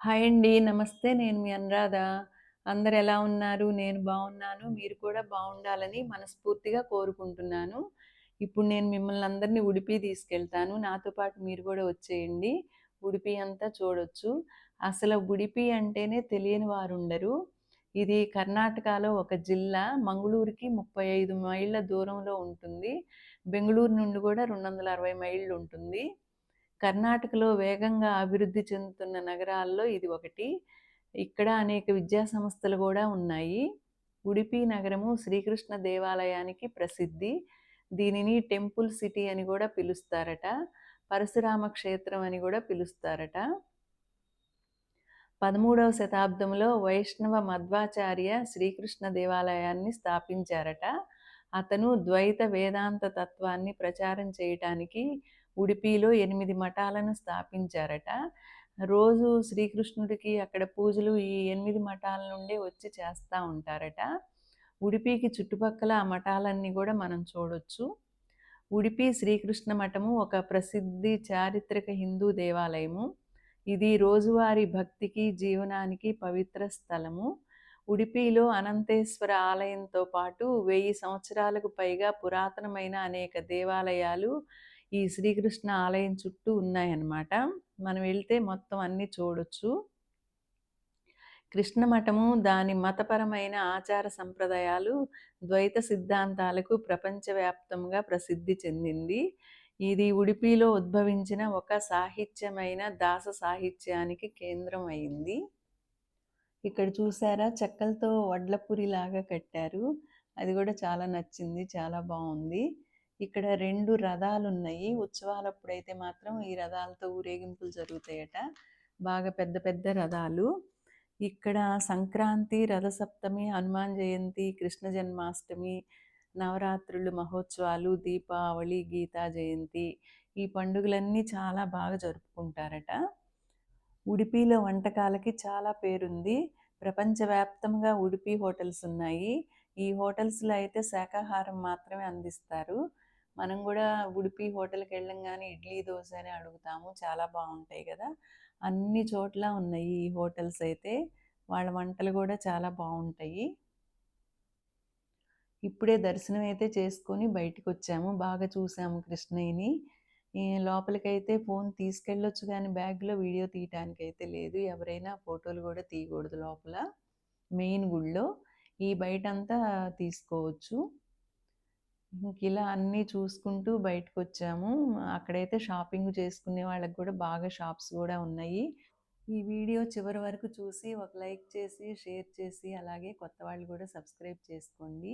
Hi అండి. నమస్తే. నేను మీ అనురాధ. అందరు ఎలా ఉన్నారు? నేను బాగున్నాను మీరు కూడా బాగుండాలని మనస్ఫూర్తిగా కోరుకుంటున్నాను. ఇప్పుడు నేను మిమ్మల్ని అందరిని ఉడిపి తీసుకెళ్తాను. నాతో పాటు మీరు కూడా వచ్చేయండి. ఉడిపి అంతా చూడొచ్చు. అసలు ఉడిపి అంటేనే తెలియని వారు ఉండరు ఇది కర్ణాటకలో ఒక జిల్లా. మంగళూరుకి ముప్పై ఐదు మైళ్ళ దూరంలో ఉంటుంది. బెంగుళూరు నుండి కూడా 260 మైళ్ళు ఉంటుంది. కర్ణాటకలో వేగంగా అభివృద్ధి చెందుతున్న నగరాల్లో ఇది ఒకటి. ఇక్కడ అనేక విద్యా సంస్థలు కూడా ఉన్నాయి. ఉడిపి నగరము శ్రీకృష్ణ దేవాలయానికి ప్రసిద్ధి. దీనిని టెంపుల్ సిటీ అని కూడా పిలుస్తారట. పరశురామ క్షేత్రం అని కూడా పిలుస్తారట. 13వ శతాబ్దంలో వైష్ణవ మధ్వాచార్య శ్రీకృష్ణ దేవాలయాన్ని స్థాపించారట. అతను ద్వైత వేదాంత తత్వాన్ని ప్రచారం చేయటానికి ఉడిపిలో ఎనిమిది మఠాలను స్థాపించారట. రోజు శ్రీకృష్ణుడికి అక్కడ పూజలు ఈ ఎనిమిది మఠాల నుండే వచ్చి చేస్తూ ఉంటారట. ఉడిపికి చుట్టుపక్కల ఆ మఠాలన్నీ కూడా మనం చూడొచ్చు. ఉడిపి శ్రీకృష్ణ మఠము ఒక ప్రసిద్ధి చారిత్రక హిందూ దేవాలయము. ఇది రోజువారీ భక్తికి, జీవనానికి పవిత్ర స్థలము. ఉడిపిలో అనంతేశ్వర ఆలయంతో పాటు వెయ్యి సంవత్సరాలకు పైగా పురాతనమైన అనేక దేవాలయాలు ఈ శ్రీకృష్ణ ఆలయం చుట్టూ ఉన్నాయన్నమాట. మనం వెళ్తే మొత్తం అన్నీ చూడొచ్చు. కృష్ణ మఠము దాని మతపరమైన ఆచార సంప్రదాయాలు, ద్వైత సిద్ధాంతాలకు ప్రపంచవ్యాప్తంగా ప్రసిద్ధి చెందింది. ఇది ఉడిపిలో ఉద్భవించిన ఒక సాహిత్యమైన దాస సాహిత్యానికి కేంద్రం అయింది. ఇక్కడ చూసారా చెక్కలతో వడ్లపురిలాగా కట్టారు. అది కూడా చాలా నచ్చింది. చాలా బాగుంది ఇక్కడ రెండు రథాలు ఉన్నాయి ఉత్సవాలప్పుడైతే మాత్రం ఈ రథాలతో ఊరేగింపులు జరుగుతాయట. బాగా పెద్ద పెద్ద రథాలు. ఇక్కడ సంక్రాంతి, రథసప్తమి, హనుమాన్ జయంతి, కృష్ణ జన్మాష్టమి, నవరాత్రులు మహోత్సవాలు, దీపావళి, గీతా జయంతి ఈ పండుగలన్నీ చాలా బాగా జరుపుకుంటారట. ఉడిపిలో వంటకాలకి చాలా పేరుంది. ప్రపంచవ్యాప్తంగా ఉడిపి హోటల్స్ ఉన్నాయి. ఈ హోటల్స్‌లో అయితే శాకాహారం మాత్రమే అందిస్తారు. మనం కూడా ఉడిపి హోటల్‌కి వెళ్ళంగానే ఇడ్లీ, దోశ అని అడుగుతాము. చాలా బాగుంటాయి కదా అన్ని చోట్ల ఉన్నాయి ఈ హోటల్స్ అయితే. వాళ్ళ వంటలు కూడా చాలా బాగుంటాయి ఇప్పుడే దర్శనం అయితే చేసుకొని బయటికొచ్చాము. బాగా చూసాము కృష్ణయ్యని. లోపలికైతే ఫోన్ తీసుకెళ్ళొచ్చు కానీ బ్యాగ్‌లో వీడియో తీయటానికి అయితే లేదు. ఎవరైనా ఫోటోలు కూడా తీయకూడదు లోపల. మెయిన్ గుళ్ళో ఈ బయటంతా తీసుకోవచ్చు. ఇంకిలా అన్నీ చూసుకుంటూ బయటకొచ్చాము. అక్కడైతే షాపింగ్ చేసుకునే వాళ్ళకి కూడా బాగా షాప్స్ కూడా ఉన్నాయి. ఈ వీడియో చివరి వరకు చూసి ఒక లైక్ చేసి, షేర్ చేసి అలాగే కొత్త వాళ్ళు కూడా సబ్స్క్రైబ్ చేసుకోండి.